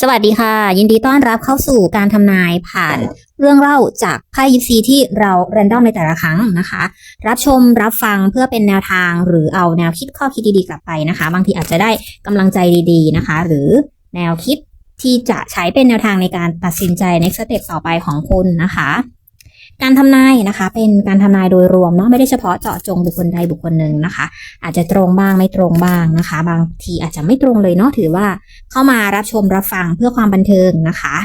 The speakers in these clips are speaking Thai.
สวัสดีค่ะ ยินดีต้อนรับเข้าสู่การทำนายผ่านเรื่องเล่าจากไพ่ยิปซีที่เราแรนดอมในแต่ละครั้งนะคะ รับชมรับฟังเพื่อเป็นแนวทางหรือเอาแนวคิดข้อคิดดีๆกลับไปนะคะ บางทีอาจจะได้กำลังใจดีๆนะคะ หรือแนวคิดที่จะใช้เป็นแนวทางในการตัดสินใจ next step ต่อไปของคุณนะคะ การทำนายนะคะ เป็นการทำนายโดยรวมเนาะไม่ได้เฉพาะเจาะจงบุคคลใดบุคคลหนึ่งนะคะ อาจจะตรงบ้างไม่ตรงบ้างนะคะ บางทีอาจจะไม่ตรงเลยเนาะถือว่าเข้ามารับชมรับฟังเพื่อความบันเทิงนะคะ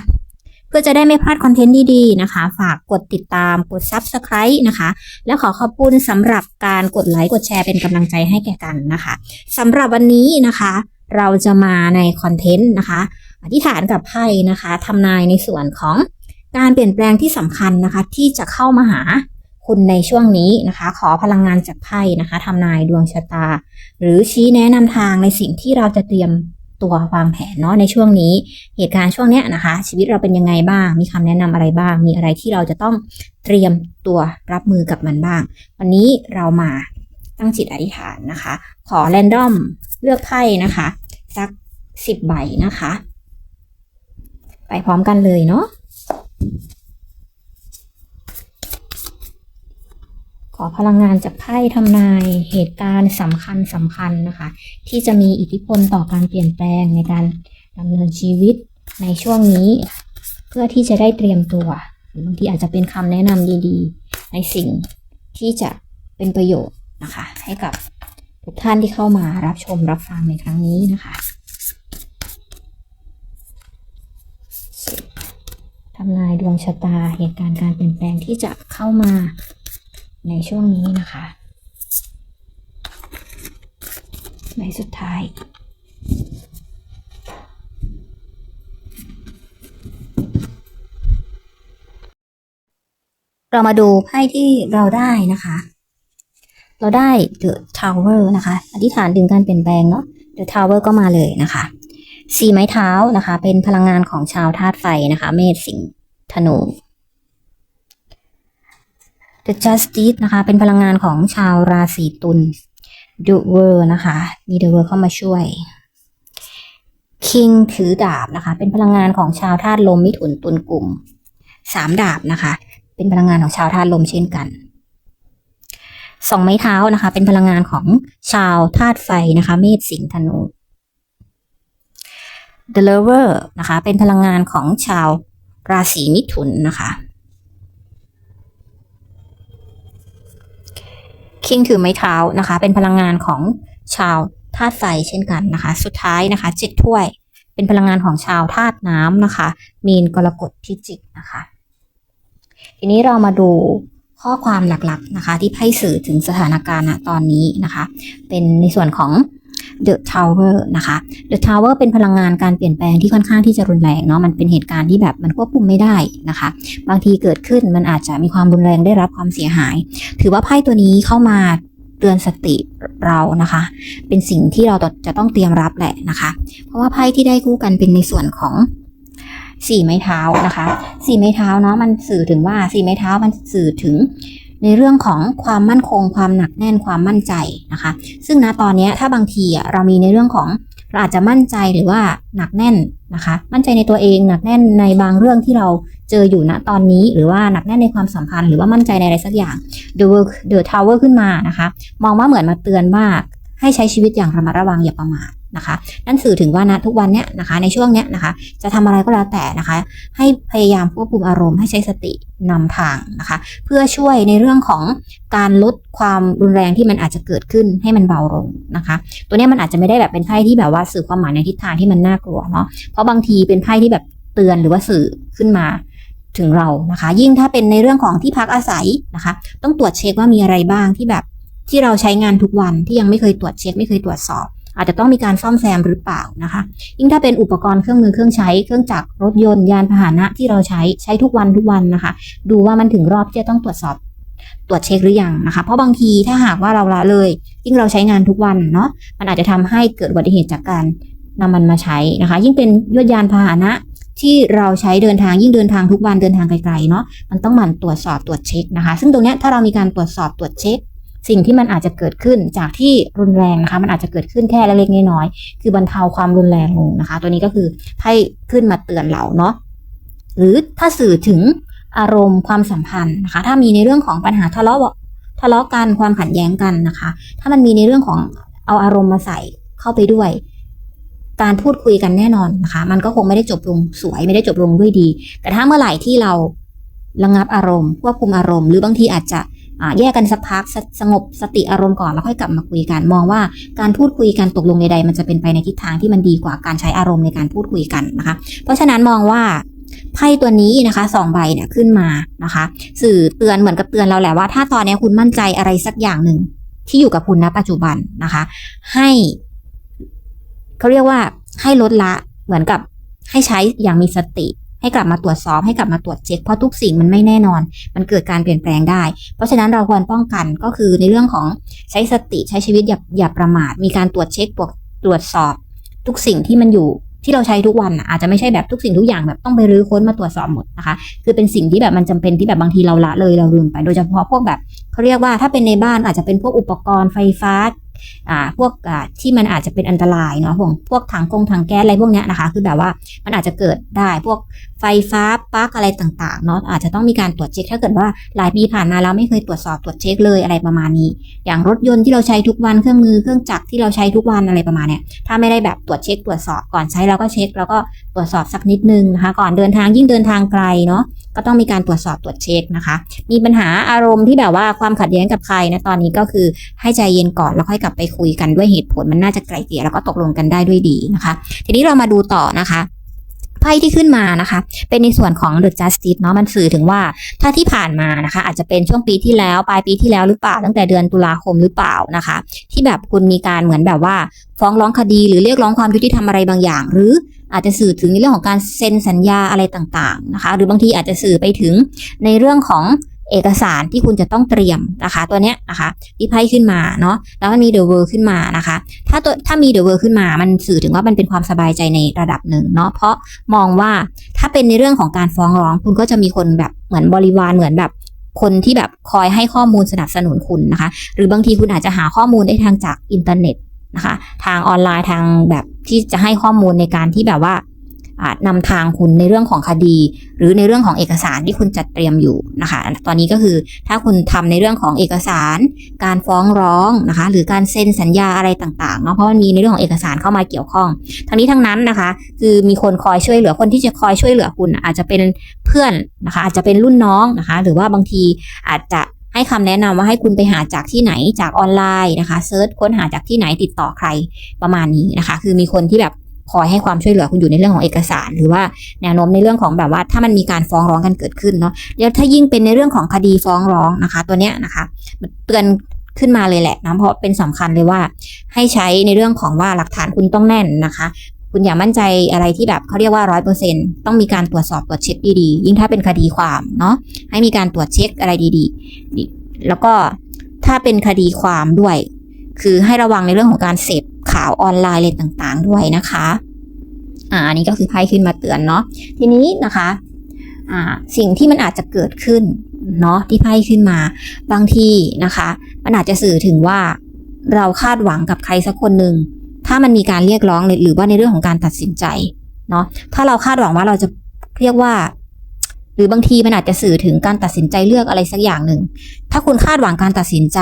เพื่อจะได้ไม่พลาดคอนเทนต์ดีๆนะคะ ฝากกดติดตามกด Subscribe นะคะ และขอขอบคุณสำหรับการกดไลค์กดแชร์เป็นกำลังใจให้แก่กันนะคะสำหรับวันนี้นะคะ เราจะมาในคอนเทนต์นะคะ อธิษฐานกับไพ่นะคะทำนายในส่วนของ การเปลี่ยนแปลงที่สำคัญนะคะที่จะเข้ามาหาคุณในช่วงนี้นะคะ ขอพลังงานจากไพ่นะคะทำนายดวงชะตา หรือชี้แนะนำทางในสิ่งที่เราจะเตรียมตัววางแผนเนาะในช่วงนี้ เหตุการณ์ช่วงเนี้ยนะคะ ชีวิตเราเป็นยังไงบ้าง มีคำแนะนำอะไรบ้าง มีอะไรที่เราจะต้องเตรียมตัวรับมือกับมันบ้าง วันนี้เรามาตั้งจิตอธิษฐานนะคะ ขอแรนดอมเลือกไพ่นะคะ สักสิบใบนะคะ ไปพร้อมกันเลยเนาะ ขอพลังงานจากไพ่ทำนายเหตุการณ์สำคัญสำคัญนะคะ ที่จะมีอิทธิพลต่อการเปลี่ยนแปลงในการดำเนินชีวิตในช่วงนี้ เพื่อที่จะได้เตรียมตัวหรือบางทีอาจจะเป็นคำแนะนำดีๆ ในสิ่งที่จะเป็นประโยชน์นะคะ ให้กับทุกท่านที่เข้ามารับชมรับฟังในครั้งนี้นะคะทำนายด วงชะตาเหตุการณ์การเปลี่ยนแปลงที่จะเข้ามาในช่วงนี้นะคะในสุดท้าย เรามาดูไพ่ที่เราได้นะคะ เราได้ The Tower นะคะอธิษฐานถึงการเปลี่ยนแปลงเนาะ The Tower ก็มาเลยนะคะ สี่ไม้เท้านะคะ เป็นพลังงานของชาวธาตุไฟนะคะ เมษสิงห์ ธนู The Justice นะคะ เป็นพลังงานของชาวราศีตุล The World นะคะมี The World เข้ามาช่วย King ถือดาบนะคะ เป็นพลังงานของชาวธาตุลมมิถุนตุลกลุ่มสามดาบนะคะ เป็นพลังงานของชาวธาตุลมเช่นกันสองไม้เท้านะคะ เป็นพลังงานของชาวธาตุไฟนะคะ เมษสิงห์ธนู The Lover นะคะ เป็นพลังงานของชาว ราศีมิถุนนะคะ คิงถือไม้เท้านะคะ เป็นพลังงานของชาวธาตุไฟเช่นกันนะคะ สุดท้ายนะคะเจ็ดถ้วย เป็นพลังงานของชาวธาตุน้ำนะคะ มีนกรกฎพิจิกนะคะ ทีนี้เรามาดูข้อความหลักๆนะคะ ที่ไพ่สื่อถึงสถานการณ์ตอนนี้นะคะ เป็นในส่วนของ The Tower นะคะ The Tower เป็นพลังงานการเปลี่ยนแปลงที่ค่อนข้างที่จะรุนแรงเนาะมันเป็นเหตุการณ์ที่แบบมันควบคุมไม่ได้นะคะ บางทีเกิดขึ้นมันอาจจะมีความรุนแรงได้รับความเสียหาย ถือว่าไพ่ตัวนี้เข้ามาเตือนสติเรานะคะ เป็นสิ่งที่เราจะต้องเตรียมรับแหละนะคะ เพราะว่าไพ่ที่ได้คู่กันเป็นในส่วนของสี่ไม้เท้านะคะ สี่ไม้เท้าเนาะมันสื่อถึงว่าสี่ไม้เท้ามันสื่อถึง ในเรื่องของความมั่นคง ความหนักแน่นความมั่นใจนะคะ ซึ่งณตอนนี้ถ้าบางทีอะเรามีในเรื่องของเราอาจจะมั่นใจหรือว่าหนักแน่นนะคะ มั่นใจในตัวเองหนักแน่นในบางเรื่องที่เราเจออยู่ณตอนนี้ หรือว่าหนักแน่นในความสัมพันธ์หรือว่ามั่นใจในอะไรสักอย่าง The Work The Tower ขึ้นมานะคะ มองว่าเหมือนมาเตือนว่า ให้ใช้ชีวิตอย่างระมัดระวังอย่าประมาทนะคะนั่นสื่อถึงว่าณทุกวันเนี้ยนะคะ ในช่วงเนี้ยนะคะ จะทำอะไรก็แล้วแต่นะคะ ให้พยายามควบคุมอารมณ์ให้ใช้สตินำทางนะคะ เพื่อช่วยในเรื่องของการลดความรุนแรงที่มันอาจจะเกิดขึ้นให้มันเบาลงนะคะ ตัวเนี้ยมันอาจจะไม่ได้แบบเป็นไพ่ที่แบบว่าสื่อความหมายในทิศทางที่มันน่ากลัวเนาะเพราะบางทีเป็นไพ่ที่แบบเตือนหรือว่าสื่อขึ้นมาถึงเรานะคะ ยิ่งถ้าเป็นในเรื่องของที่พักอาศัยนะคะ ต้องตรวจเช็คว่ามีอะไรบ้างที่แบบ ที่เราใช้งานทุกวันที่ยังไม่เคยตรวจเช็คไม่เคยตรวจสอบ อาจจะต้องมีการซ่อมแซมหรือเปล่านะคะยิ่งถ้าเป็นอุปกรณ์เครื่องมือเครื่องใช้เครื่องจักรรถยนต์ยานพาหนะที่เราใช้ใช้ทุกวันทุกวันนะคะ ดูว่ามันถึงรอบที่จะต้องตรวจสอบตรวจเช็คหรือยังนะคะ เพราะบางทีถ้าหากว่าเราละเลยยิ่งเราใช้งานทุกวันเนาะมันอาจจะทำให้เกิดอุบัติเหตุจากการนำมันมาใช้นะคะ ยิ่งเป็นยวดยานพาหนะที่เราใช้เดินทางยิ่งเดินทางทุกวันเดินทางไกลๆเนาะมันต้องหมั่นตรวจสอบตรวจเช็คนะคะ ซึ่งตรงนี้ถ้าเรามีการตรวจสอบตรวจเช็ค สิ่งที่มันอาจจะเกิดขึ้นจากที่รุนแรงนะคะ มันอาจจะเกิดขึ้นแค่เล็กๆน้อยๆคือบรรเทาความรุนแรงลงนะคะ ตัวนี้ก็คือไพ่ขึ้นมาเตือนเราเนาะหรือถ้าสื่อถึงอารมณ์ความสัมพันธ์นะคะ ถ้ามีในเรื่องของปัญหาทะเลาะทะเลาะกันความขัดแย้งกันนะคะ ถ้ามันมีในเรื่องของเอาอารมณ์มาใส่เข้าไปด้วย การพูดคุยกันแน่นอนนะคะ มันก็คงไม่ได้จบลงสวยไม่ได้จบลงด้วยดี แต่ถ้าเมื่อไหร่ที่เราระงับอารมณ์ควบคุมอารมณ์ หรือบางทีอาจจะ แยกกันสักพักสสงบสติอารมณ์ก่อนแล้วค่อยกลับมาคุยกัน มองว่าการพูดคุยกันตกลงใดๆมันจะเป็นไปในทิศทางที่มันดีกว่าการใช้อารมณ์ในการพูดคุยกันนะคะ เพราะฉะนั้นมองว่าไพ่ตัวนี้นะคะสองใบเนี่ยขึ้นมานะคะ สื่อเตือนเหมือนกับเตือนเราแหละว่า ถ้าตอนนี้คุณมั่นใจอะไรสักอย่างหนึ่งที่อยู่กับคุณณปัจจุบันนะคะ ให้เขาเรียกว่าให้ลดละเหมือนกับให้ใช้อย่างมีสติ ให้กลับมาตรวจสอบให้กลับมาตรวจเช็คเพราะทุกสิ่งมันไม่แน่นอน มันเกิดการเปลี่ยนแปลงได้ เพราะฉะนั้นเราควรป้องกันก็คือในเรื่องของใช้สติใช้ชีวิตอย่าอย่าประมาท มีการตรวจเช็คตรวจสอบ ทุกสิ่งที่มันอยู่ที่เราใช้ทุกวันอาจจะไม่ใช่แบบทุกสิ่งทุกอย่างแบบต้องไปรื้อค้นมาตรวจสอบหมดนะคะ คือเป็นสิ่งที่แบบมันจำเป็นที่แบบบางทีเราละเลยเราลืมไป โดยเฉพาะพวกแบบเขาเรียกว่าถ้าเป็นในบ้านอาจจะเป็นพวกอุปกรณ์ไฟฟ้า พวกที่มันอาจจะเป็นอันตรายเนาะพวกพวกถังกงถังแก๊สอะไรพวกเนี้ยนะคะ คือแบบว่ามันอาจจะเกิดได้พวกไฟฟ้าปลั๊กอะไรต่างๆเนาะอาจจะต้องมีการตรวจเช็คถ้าเกิดว่าหลายปีผ่านมาแล้วไม่เคยตรวจสอบตรวจเช็คเลยอะไรประมาณนี้ อย่างรถยนต์ที่เราใช้ทุกวันเครื่องมือเครื่องจักรที่เราใช้ทุกวันอะไรประมาณเนี้ยถ้าไม่ได้แบบตรวจเช็คตรวจสอบก่อนใช้เราก็เช็ค แล้วก็ตรวจสอบสักนิดนึงนะคะ ก่อนเดินทางยิ่งเดินทางไกลเนาะ ก็ต้องมีการตรวจสอบตรวจเช็คนะคะ มีปัญหาอารมณ์ที่แบบว่าความขัดแย้งกับใครนะตอนนี้ก็คือให้ใจเย็นก่อนแล้วค่อยกลับไปคุยกันด้วยเหตุผลมันน่าจะไกลเกลี่ยแล้วก็ตกลงกันได้ด้วยดีนะคะ ทีนี้เรามาดูต่อนะคะไพ่ที่ขึ้นมานะคะ เป็นในส่วนของ The Justice เนาะมันสื่อถึงว่าถ้าที่ผ่านมานะคะ อาจจะเป็นช่วงปีที่แล้ว ปลายปีที่แล้วหรือเปล่า ตั้งแต่เดือนตุลาคมหรือเปล่านะคะ ที่แบบคุณมีการเหมือนแบบว่า ฟ้องร้องคดีหรือเรียกร้องความยุติธรรมอะไรบางอย่าง หรือ อาจจะสื่อถึงในเรื่องของการเซ็นสัญญาอะไรต่างๆนะคะ หรือบางทีอาจจะสื่อไปถึงในเรื่องของเอกสารที่คุณจะต้องเตรียมนะคะ ตัวเนี้ยนะคะที่ไพ่ขึ้นมาเนาะแล้วมันมีเดอะเวิร์ขึ้นมานะคะ ถ้าตัวถ้ามีเดอะเวิร์ขึ้นมา มันสื่อถึงว่ามันเป็นความสบายใจในระดับหนึ่งเนาะเพราะมองว่าถ้าเป็นในเรื่องของการฟ้องร้อง คุณก็จะมีคนแบบเหมือนบริวารเหมือนแบบคนที่แบบคอยให้ข้อมูลสนับสนุนคุณนะคะ หรือบางทีคุณอาจจะหาข้อมูลได้ทางจากอินเทอร์เน็ต นะคะ ทางออนไลน์ทางแบบที่จะให้ข้อมูลในการที่แบบว่าอ่านำทางคุณในเรื่องของคดี หรือในเรื่องของเอกสารที่คุณจัดเตรียมอยู่นะคะ ตอนนี้ก็คือถ้าคุณทำในเรื่องของเอกสาร การฟ้องร้องนะคะ หรือการเซ็นสัญญาอะไรต่างๆเนาะเพราะมันมีในเรื่องของเอกสารเข้ามาเกี่ยวข้อง ทั้งนี้ทั้งนั้นนะคะ คือมีคนคอยช่วยเหลือคนที่จะคอยช่วยเหลือคุณ อาจจะเป็นเพื่อนนะคะ อาจจะเป็นรุ่นน้องนะคะ หรือว่าบางทีอาจจะ ให้คำแนะนำว่าให้คุณไปหาจากที่ไหนจากออนไลน์นะคะเซิร์ชค้นหาจากที่ไหนติดต่อใครประมาณนี้นะคะ คือมีคนที่แบบคอยให้ความช่วยเหลือคุณอยู่ในเรื่องของเอกสาร หรือว่าแนวโน้มในเรื่องของแบบว่าถ้ามันมีการฟ้องร้องกันเกิดขึ้นเนาะแล้วถ้ายิ่งเป็นในเรื่องของคดีฟ้องร้องนะคะ ตัวเนี้ยนะคะเตือนขึ้นมาเลยแหละนะเพราะเป็นสำคัญเลยว่า ให้ใช้ในเรื่องของว่าหลักฐานคุณต้องแน่นนะคะ คุณอย่ามั่นใจอะไรที่แบบเขาเรียกว่าร้อยเปอร์เซ็นต้องมีการตรวจสอบตรวจเช็คดีๆ ยิ่งถ้าเป็นคดีความเนาะให้มีการตรวจเช็คอะไรดีๆ แล้วก็ถ้าเป็นคดีความด้วย คือให้ระวังในเรื่องของการเสพข่าวออนไลน์อะไรต่างๆ ด้วยนะคะอ่าอันนี้ก็คือไพ่ขึ้นมาเตือนเนาะทีนี้นะคะอ่าสิ่งที่มันอาจจะเกิดขึ้นเนาะที่ไพ่ขึ้นมาบางทีนะคะ มันอาจจะสื่อถึงว่าเราคาดหวังกับใครสักคนหนึ่ง ถ้ามันมีการเรียกร้องหรือว่าในเรื่องของการตัดสินใจเนาะถ้าเราคาดหวังว่าเราจะเรียกว่า หรือบางทีมันอาจจะสื่อถึงการตัดสินใจเลือกอะไรสักอย่างหนึ่ง ถ้าคุณคาดหวังการตัดสินใจ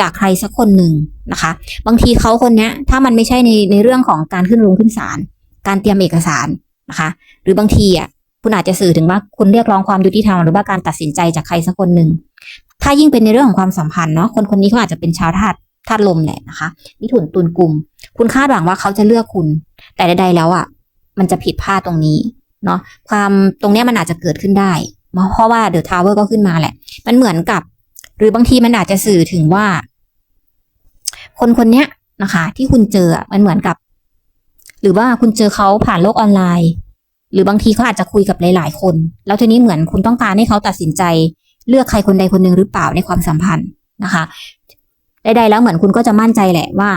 จากใครสักคนหนึ่งนะคะ บางทีเขาคนนี้ถ้ามันไม่ใช่ในในเรื่องของการขึ้นลงขึ้นศาลการเตรียมเอกสารนะคะ หรือบางทีอะคุณอาจจะสื่อถึงว่าคุณเรียกร้องความยุติธรรมหรือว่าการตัดสินใจจากใครสักคนหนึ่งถ้ายิ่งเป็นในเรื่องของความสัมพันธ์เนาะคนคนนี้เขาอาจจะเป็นชาวธาตุ ธาตุลมแหละนะคะ มิถุนตุลกลุ่ม คุณคาดหวังว่าเขาจะเลือกคุณ แต่ใดๆแล้วอะ มันจะผิดพลาดตรงนี้เนาะความตรงเนี้ยมันอาจจะเกิดขึ้นได้ เพราะว่าเดอะทาวเวอร์ก็ขึ้นมาแหละ มันเหมือนกับ หรือบางทีมันอาจจะสื่อถึงว่า คนคนเนี้ยนะคะ ที่คุณเจอมันเหมือนกับ หรือว่าคุณเจอเขาผ่านโลกออนไลน์ หรือบางทีเขาอาจจะคุยกับหลาย ๆ คน แล้วทีนี้เหมือนคุณต้องการให้เขาตัดสินใจ เลือกใครคนใดคนหนึ่งหรือเปล่าในความสัมพันธ์นะคะ ใดๆแล้วเหมือนคุณก็จะมั่นใจแหละว่า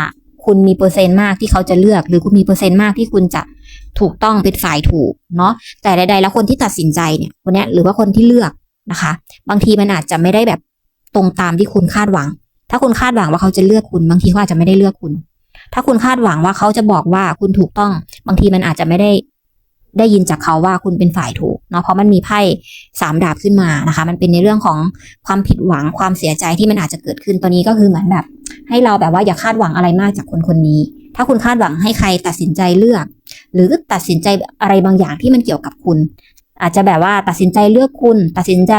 คุณมีเปอร์เซ็นต์มากที่เขาจะเลือก หรือคุณมีเปอร์เซ็นต์มากที่คุณจะถูกต้องเป็นฝ่ายถูกเนาะแต่ใดๆแล้วคนที่ตัดสินใจเนี่ยคนนี้หรือว่าคนที่เลือกนะคะ บางทีมันอาจจะไม่ได้แบบตรงตามที่คุณคาดหวัง ถ้าคุณคาดหวังว่าเขาจะเลือกคุณ บางทีเขาอาจจะไม่ได้เลือกคุณ ถ้าคุณคาดหวังว่าเขาจะบอกว่าคุณถูกต้อง บางทีมันอาจจะไม่ได้ ได้ยินจากเขาว่าคุณเป็นฝ่ายถูกเนาะเพราะมันมีไพ่สามดาบขึ้นมานะคะ มันเป็นในเรื่องของความผิดหวังความเสียใจที่มันอาจจะเกิดขึ้นตัวนี้ก็คือเหมือนแบบ ให้เราแบบว่าอย่าคาดหวังอะไรมากจากคนคนนี้ ถ้าคุณคาดหวังให้ใครตัดสินใจเลือก หรือตัดสินใจอะไรบางอย่างที่มันเกี่ยวกับคุณ อาจจะแบบว่าตัดสินใจเลือกคุณ ตัดสินใจ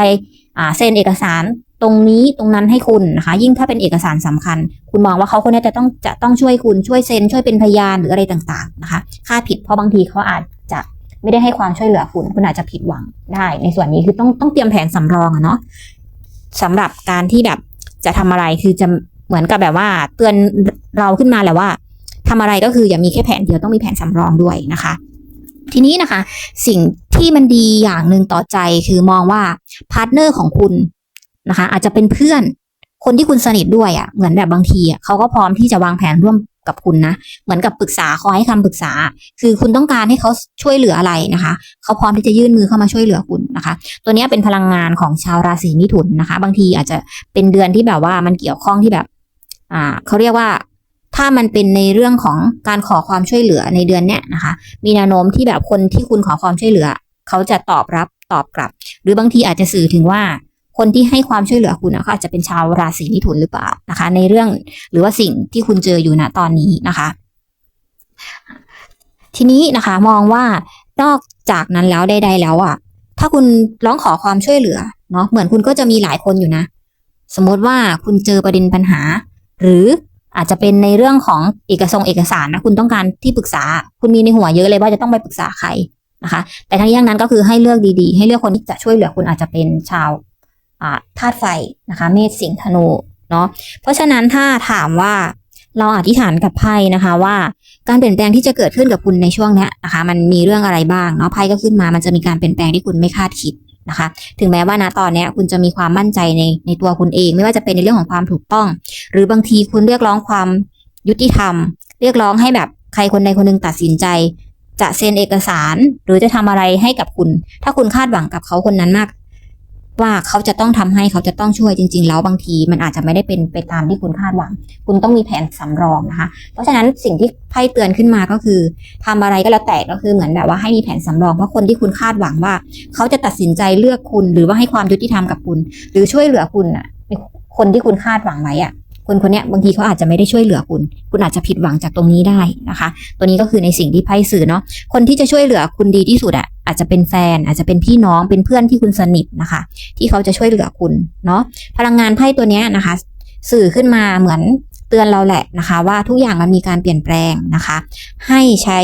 เซ็นเอกสารตรงนี้ตรงนั้นให้คุณนะคะ ยิ่งถ้าเป็นเอกสารสำคัญ คุณมองว่าเขาคนนี้จะต้องจะต้องช่วยคุณช่วยเซ็นช่วยเป็นพยานหรืออะไรต่างๆนะคะคาดผิดเพราะบางทีเขาอาจ ไม่ได้ให้ความช่วยเหลือคุณ คุณอาจจะผิดหวังได้ ในส่วนนี้คือต้องต้องเตรียมแผนสำรองอะเนาะสำหรับการที่แบบจะทำอะไรคือจะเหมือนกับแบบว่า เตือนเราขึ้นมาแหละว่าทำอะไรก็คืออย่ามีแค่แผนเดียวต้องมีแผนสำรองด้วยนะคะ ทีนี้นะคะ สิ่งที่มันดีอย่างหนึ่งต่อใจคือมองว่าพาร์ทเนอร์ของคุณนะคะ อาจจะเป็นเพื่อนคนที่คุณสนิทด้วยอะ่ะเหมือนแบบบางทีอะ่ะเขาก็พร้อมที่จะวางแผนร่วม กับคุณนะ เหมือนกับปรึกษาคอยให้คำปรึกษา คือคุณต้องการให้เขาช่วยเหลืออะไรนะคะ เขาพร้อมที่จะยื่นมือเข้ามาช่วยเหลือคุณนะคะ ตัวนี้เป็นพลังงานของชาวราศีมิถุนนะคะ บางทีอาจจะเป็นเดือนที่แบบว่ามันเกี่ยวข้องที่แบบ อ่าเขาเรียกว่าถ้ามันเป็นในเรื่องของการขอความช่วยเหลือในเดือนเนี้ยนะคะ มีแนวโน้มที่แบบคนที่คุณขอความช่วยเหลือ เขาจะตอบรับตอบกลับ หรือบางทีอาจจะสื่อถึงว่า คนที่ให้ความช่วยเหลือคุณนะเขาอาจจะเป็นชาวราศีมิถุนหรือเปล่านะคะ ในเรื่องหรือว่าสิ่งที่คุณเจออยู่ณตอนนี้นะคะ ทีนี้นะคะมองว่านอกจากนั้นแล้วใดๆแล้วอะ ถ้าคุณร้องขอความช่วยเหลือเนาะเหมือนคุณก็จะมีหลายคนอยู่นะ สมมติว่าคุณเจอประเด็นปัญหา หรืออาจจะเป็นในเรื่องของเอกสงเอกสารนะคุณต้องการที่ปรึกษา คุณมีในหัวเยอะเลยว่าจะต้องไปปรึกษาใครนะคะ แต่ทั้งนี้ทั้งนั้นก็คือให้เลือกดีๆ ให้เลือกคนที่จะช่วยเหลือคุณอาจจะเป็นชาว ธาตุไฟนะคะ เมษสิงห์ธนูเนาะเพราะฉะนั้นถ้าถามว่าเราอธิษฐานกับไพ่นะคะว่าการเปลี่ยนแปลงที่จะเกิดขึ้นกับคุณในช่วงนี้นะคะ มันมีเรื่องอะไรบ้างเนาะไพ่ก็ขึ้นมามันจะมีการเปลี่ยนแปลงที่คุณไม่คาดคิดนะคะ ถึงแม้ว่านะตอนนี้คุณจะมีความมั่นใจในในตัวคุณเอง ไม่ว่าจะเป็นในเรื่องของความถูกต้อง หรือบางทีคุณเรียกร้องความยุติธรรม เรียกร้องให้แบบใครคนใดคนหนึ่งตัดสินใจ จะเซ็นเอกสาร หรือจะทำอะไรให้กับคุณ ถ้าคุณคาดหวังกับเขาคนนั้นมาก ว่าเขาจะต้องทำให้เขาจะต้องช่วยจริง ๆ แล้วบางที มันอาจจะไม่ได้เป็นไปตามที่คุณคาดหวัง คุณต้องมีแผนสำรองนะคะ เพราะฉะนั้นสิ่งที่ไพ่เตือนขึ้นมาก็คือทำอะไรก็แล้วแต่ก็คือเหมือนแบบว่าให้มีแผนสำรองเพราะคนที่คุณคาดหวังว่า เขาจะตัดสินใจเลือกคุณหรือว่าให้ความยุติธรรมกับคุณ หรือช่วยเหลือคุณอะคนที่คุณคาดหวังไว้อะ คนคนเนี้ยบางทีเขาอาจจะไม่ได้ช่วยเหลือคุณ คุณอาจจะผิดหวังจากตรงนี้ได้นะคะ ตัวนี้ก็คือในสิ่งที่ไพ่สื่อเนาะ คนที่จะช่วยเหลือคุณดีที่สุดอะอาจจะเป็นแฟน อาจจะเป็นพี่น้อง เป็นเพื่อนที่คุณสนิทนะคะ ที่เขาจะช่วยเหลือคุณเนาะ พลังงานไพ่ตัวเนี้ยนะคะ สื่อขึ้นมาเหมือนเตือนเราแหละนะคะ ว่าทุกอย่างมันมีการเปลี่ยนแปลงนะคะ ให้ใช้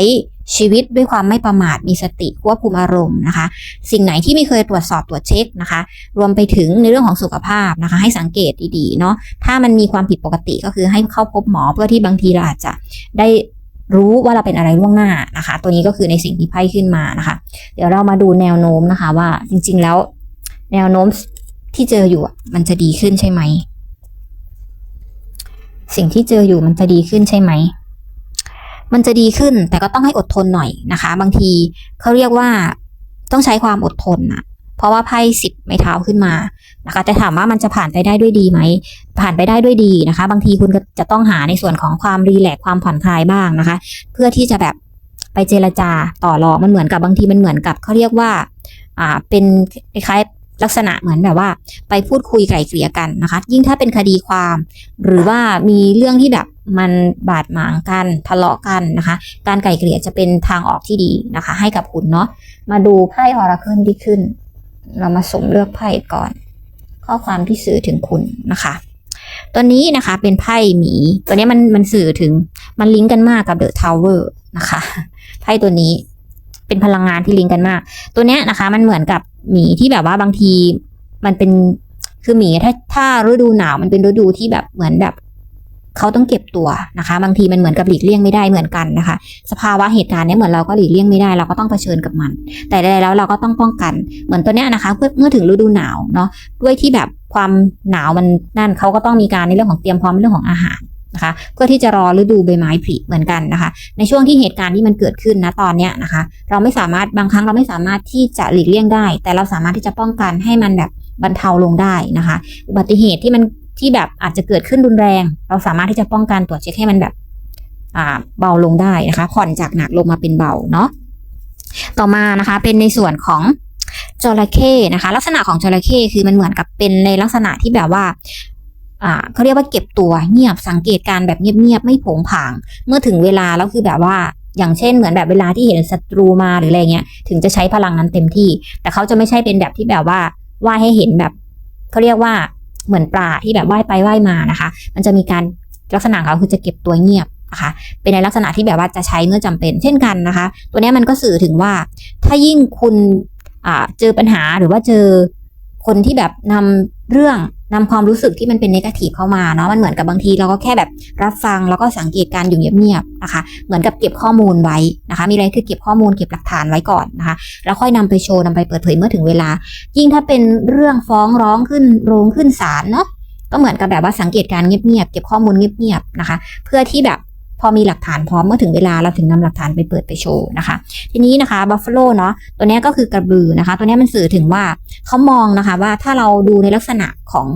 ชีวิตด้วยความไม่ประมาทมีสติควบคุมอารมณ์นะคะ สิ่งไหนที่ไม่เคยตรวจสอบตรวจเช็คนะคะ รวมไปถึงในเรื่องของสุขภาพนะคะ ให้สังเกตดีๆเนาะถ้ามันมีความผิดปกติก็คือให้เข้าพบหมอเพื่อที่บางทีเราอาจจะได้รู้ว่าเราเป็นอะไรล่วงหน้านะคะ ตัวนี้ก็คือในสิ่งที่ไพ่ขึ้นมานะคะ เดี๋ยวเรามาดูแนวโน้มนะคะว่าจริงๆแล้ว แนวโน้มที่เจออยู่มันจะดีขึ้นใช่ไหม สิ่งที่เจออยู่มันจะดีขึ้นใช่ไหม มันจะดีขึ้นแต่ก็ต้องให้อดทนหน่อยนะคะ บางทีเขาเรียกว่าต้องใช้ความอดทนนะเพราะว่าไพ่สิบไม้เท้าขึ้นมานะคะแต่ถามว่ามันจะผ่านไปได้ด้วยดีไหม ผ่านไปได้ด้วยดีนะคะ บางทีคุณก็จะต้องหาในส่วนของความรีแลกความผ่อนคลายบ้างนะคะ เพื่อที่จะแบบไปเจรจาต่อรองมันเหมือนกับบางทีมันเหมือนกับเขาเรียกว่าอ่าเป็นคล้ายลักษณะเหมือนแบบว่า ไปพูดคุยไกล่เกลี่ยกันนะคะ ยิ่งถ้าเป็นคดีความ หรือว่ามีเรื่องที่แบบ มันบาดหมางกันทะเลาะกันนะคะ การไก่เกลี่ยจะเป็นทางออกที่ดีนะคะ ให้กับคุณเนาะมาดูไพ่ออราเคิลที่ขึ้น เรามาสมเลือกไพ่ก่อน ข้อความที่สื่อถึงคุณนะคะตัวนี้นะคะเป็นไพ่หมี ตัวนี้มันมันสื่อถึงมันลิงก์กันมากกับเดอะทาวเวอร์นะคะไพ่ตัวนี้เป็นพลังงานที่ลิงก์กันมาก ตัวเนี้ยนะคะ มันเหมือนกับหมีที่แบบว่าบางทีมันเป็นคือหมีถ้าถ้าฤดูหนาวมันเป็นฤดูที่แบบเหมือนแบบ เขาต้องเก็บตัวนะคะ บางทีมันเหมือนกับหลีกเลี่ยงไม่ได้เหมือนกันนะคะ สภาวะเหตุการณ์เนี้ยเหมือนเราก็หลีกเลี่ยงไม่ได้เราก็ต้องเผชิญกับมัน แต่ใดแล้วเราก็ต้องป้องกัน เหมือนตัวเนี้ยนะคะเพื่อเมื่อถึงฤดูหนาวเนาะด้วยที่แบบความหนาวมันนั่นเขาก็ต้องมีการในเรื่องของเตรียมพร้อมในเรื่องของอาหารนะคะเพื่อที่จะรอฤดูใบไม้ผลิเหมือนกันนะคะ ในช่วงที่เหตุการณ์ที่มันเกิดขึ้นนะตอนเนี้ยนะคะ เราไม่สามารถบางครั้งเราไม่สามารถที่จะหลีกเลี่ยงได้ แต่เราสามารถที่จะป้องกันให้มันแบบบรรเทาลงได้นะคะ อุบัติเหตุที่มัน ที่แบบอาจจะเกิดขึ้นรุนแรง เราสามารถที่จะป้องกันตรวจเช็คให้มันแบบอ่าเบาลงได้นะคะ ผ่อนจากหนักลงมาเป็นเบาเนาะต่อมานะคะเป็นในส่วนของจระเข้นะคะ ลักษณะของจระเข้คือมันเหมือนกับเป็นในลักษณะที่แบบว่าเขาเรียกว่าเก็บตัวเงียบสังเกตการแบบเงียบๆไม่ผงผาง เมื่อถึงเวลาแล้วคือแบบว่าอย่างเช่นเหมือนแบบเวลาที่เห็นศัตรูมาหรืออะไรเงี้ยถึงจะใช้พลังนั้นเต็มที่ แต่เขาจะไม่ใช่เป็นแบบที่แบบว่าว่าให้เห็นแบบเขาเรียกว่า เหมือนปลาที่แบบว่ายไปว่ายมานะคะ มันจะมีการลักษณะของเขาคือจะเก็บตัวเงียบนะคะเป็นในลักษณะที่แบบว่าจะใช้เมื่อจำเป็น เช่นกันนะคะ ตัวนี้มันก็สื่อถึงว่า ถ้ายิ่งคุณเจอปัญหาหรือว่าเจอคนที่แบบนำเรื่อง นำความรู้สึกที่มันเป็นนกาทีฟเข้ามาเนาะมันเหมือนกับบางทีเราก็แค่แบบรับฟังแล้วก็สังเกตการอยู่เงียบๆนะคะ เหมือนกับเก็บข้อมูลไว้นะคะ มีอะไรคือเก็บข้อมูลเก็บหลักฐานไว้ก่อนนะคะ แล้วค่อยนำไปโชว์นำไปเปิดเผยเมื่อถึงเวลา ยิ่งถ้าเป็นเรื่องฟ้องร้องขึ้นโรงขึ้นศาลเนาะก็เหมือนกับแบบว่าสังเกตการเงียบๆเก็บข้อมูลเงียบๆนะคะ เพื่อที่แบบ พอมีหลักฐานพร้อมเมื่อถึงเวลาเราถึงนำหลักฐานไปเปิดไปโชว์นะคะ ทีนี้นะคะบัฟฟาโลเนาะตัวนี้ก็คือกระบือนะคะ ตัวนี้มันสื่อถึงว่าเขามองนะคะว่าถ้าเราดูในลักษณะของ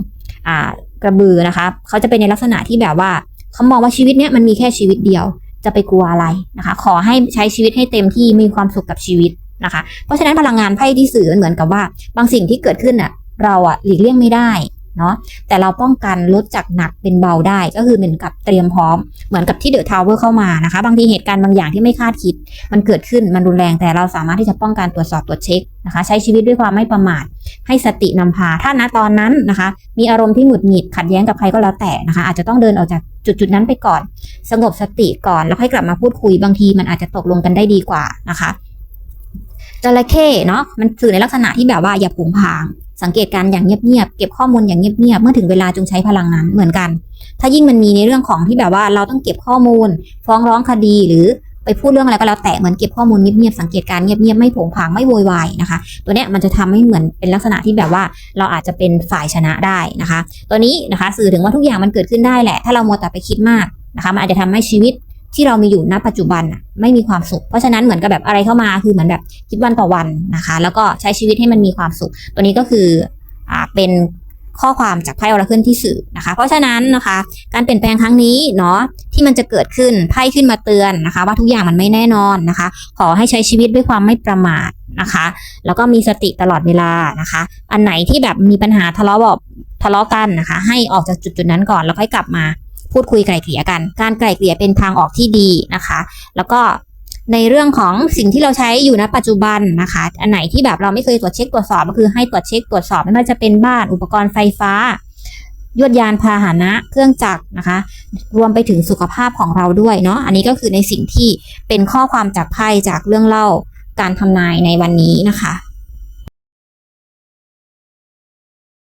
อ่ากระบือนะคะเขาจะเป็นในลักษณะที่แบบว่าเขามองว่าชีวิตเนี้ยมันมีแค่ชีวิตเดียว จะไปกลัวอะไรนะคะ ขอให้ใช้ชีวิตให้เต็มที่มีความสุขกับชีวิตนะคะ เพราะฉะนั้นพลังงานไพ่ที่สื่อเหมือนกับว่า บางสิ่งที่เกิดขึ้นน่ะเราอะหลีกเลี่ยงไม่ได้ เนาะแต่เราป้องกันลดจากหนักเป็นเบาได้ก็คือเหมือนกับเตรียมพร้อม เหมือนกับที่เดอะทาวเวอร์เข้ามานะคะ บางทีเหตุการณ์บางอย่างที่ไม่คาดคิด มันเกิดขึ้นมันรุนแรงแต่เราสามารถที่จะป้องกันตรวจสอบตรวจเช็คนะคะ ใช้ชีวิตด้วยความไม่ประมาท ให้สตินำพา ถ้าณตอนนั้นนะคะ มีอารมณ์ที่หงุดหงิดขัดแย้งกับใครก็แล้วแต่นะคะ อาจจะต้องเดินออกจากจุดจุดนั้นไปก่อน สงบสติก่อนแล้วค่อยกลับมาพูดคุยบางทีมันอาจจะตกลงกันได้ดีกว่านะคะจระเข้เนาะมันสื่อในลักษณะที่แบบว่าอย่าผงผาง สังเกตการ์อย่างเงียบๆเก็บข้อมูลอย่างเงียบๆเมื่อถึงเวลาจงใช้พลังนั้นเหมือนกัน ถ้ายิ่งมันมีในเรื่องของที่แบบว่าเราต้องเก็บข้อมูล ฟ้องร้องคดีหรือไปพูดเรื่องอะไรก็แล้วแต่เหมือนเก็บข้อมูลเงียบๆสังเกตการ์เงียบๆไม่โผงผางไม่โวยวายนะคะ ตัวเนี้ยมันจะทำให้เหมือนเป็นลักษณะที่แบบว่าเราอาจจะเป็นฝ่ายชนะได้นะคะ ตัวนี้นะคะสื่อถึงว่าทุกอย่างมันเกิดขึ้นได้แหละ ถ้าเรามัวแต่ไปคิดมากนะคะมันอาจจะทำให้ชีวิต ที่เรามีอยู่ณปัจจุบันไม่มีความสุข เพราะฉะนั้นเหมือนกับแบบอะไรเข้ามาคือเหมือนแบบคิดวันต่อวันนะคะ แล้วก็ใช้ชีวิตให้มันมีความสุข ตัวนี้ก็คืออ่าเป็นข้อความจากไพ่ออราเคิลที่สื่อนะคะ เพราะฉะนั้นนะคะ การเปลี่ยนแปลงครั้งนี้เนาะที่มันจะเกิดขึ้นไพ่ขึ้นมาเตือนนะคะ ว่าทุกอย่างมันไม่แน่นอนนะคะ ขอให้ใช้ชีวิตด้วยความไม่ประมาทนะคะ แล้วก็มีสติตลอดเวลานะคะ อันไหนที่แบบมีปัญหาทะเลาะบอกทะเลาะกันนะคะ ให้ออกจากจุดจุดนั้นก่อนแล้วค่อยกลับมา พูดคุยไกล่เกลี่ยกัน การไกล่เกลี่ยเป็นทางออกที่ดีนะคะ แล้วก็ในเรื่องของสิ่งที่เราใช้อยู่ณปัจจุบันนะคะ อันไหนที่แบบเราไม่เคยตรวจเช็คตรวจสอบก็คือให้ตรวจเช็คตรวจสอบไม่ว่าจะเป็นบ้านอุปกรณ์ไฟฟ้า ยวดยานพาหนะเครื่องจักรนะคะ รวมไปถึงสุขภาพของเราด้วยเนาะอันนี้ก็คือในสิ่งที่เป็นข้อความจากไพ่จากเรื่องเล่าการทำนายในวันนี้นะคะ